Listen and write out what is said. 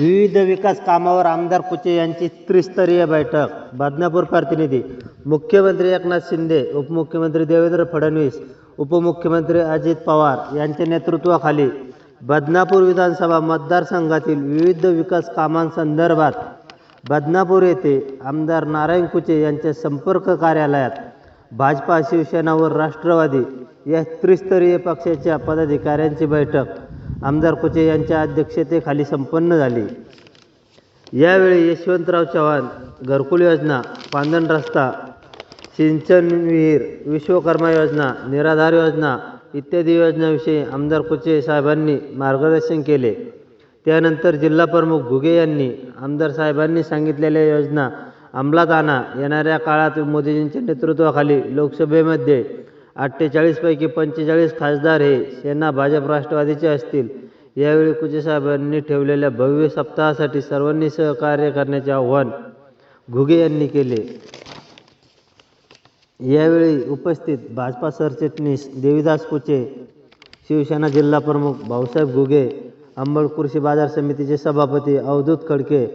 विविध विकास कामावर आमदार कुचे यांची त्रिस्तरीय बैठक. बदनापूर प्रतिनिधी मुख्यमंत्री एकनाथ शिंदे उपमुख्यमंत्री देवेंद्र फडणवीस उपमुख्यमंत्री अजित पवार यांच्या नेतृत्वाखाली बदनापूर विधानसभा मतदारसंघातील विविध विकास कामांसंदर्भात बदनापूर येथे आमदार नारायण कुचे यांच्या संपर्क कार्यालयात भाजपा शिवसेना व राष्ट्रवादी या त्रिस्तरीय पक्षाच्या पदाधिकाऱ्यांची बैठक. आमदार कुचे यांच्या अध्यक्षतेखाली संपन्न झाली. यावेळी यशवंतराव चव्हाण घरकुल योजना पांधण रस्ता सिंचन विहीर विश्वकर्मा योजना निराधार योजना इत्यादी योजनाविषयी आमदार कुचे साहेबांनी मार्गदर्शन केले. त्यानंतर जिल्हाप्रमुख घुगे यांनी आमदार साहेबांनी सांगितलेल्या योजना अंमलात आणा येणाऱ्या काळात मोदीजींच्या नेतृत्वाखाली लोकसभेमध्ये अठ्ठेचाळीसपैकी पंचेचाळीस खासदार हे सेना भाजप राष्ट्रवादीचे असतील. यावेळी कुचेसाहेबांनी ठेवलेल्या भव्य सप्ताहासाठी सर्वांनी सहकार्य करण्याचे आव्हान घुगे यांनी केले. यावेळी उपस्थित भाजपा सरचिटणीस देवीदास कुचे शिवसेना जिल्हा प्रमुख भाऊसाहेब घुगे अंबड कृषी बाजार समितीचे सभापती अवधूत खडके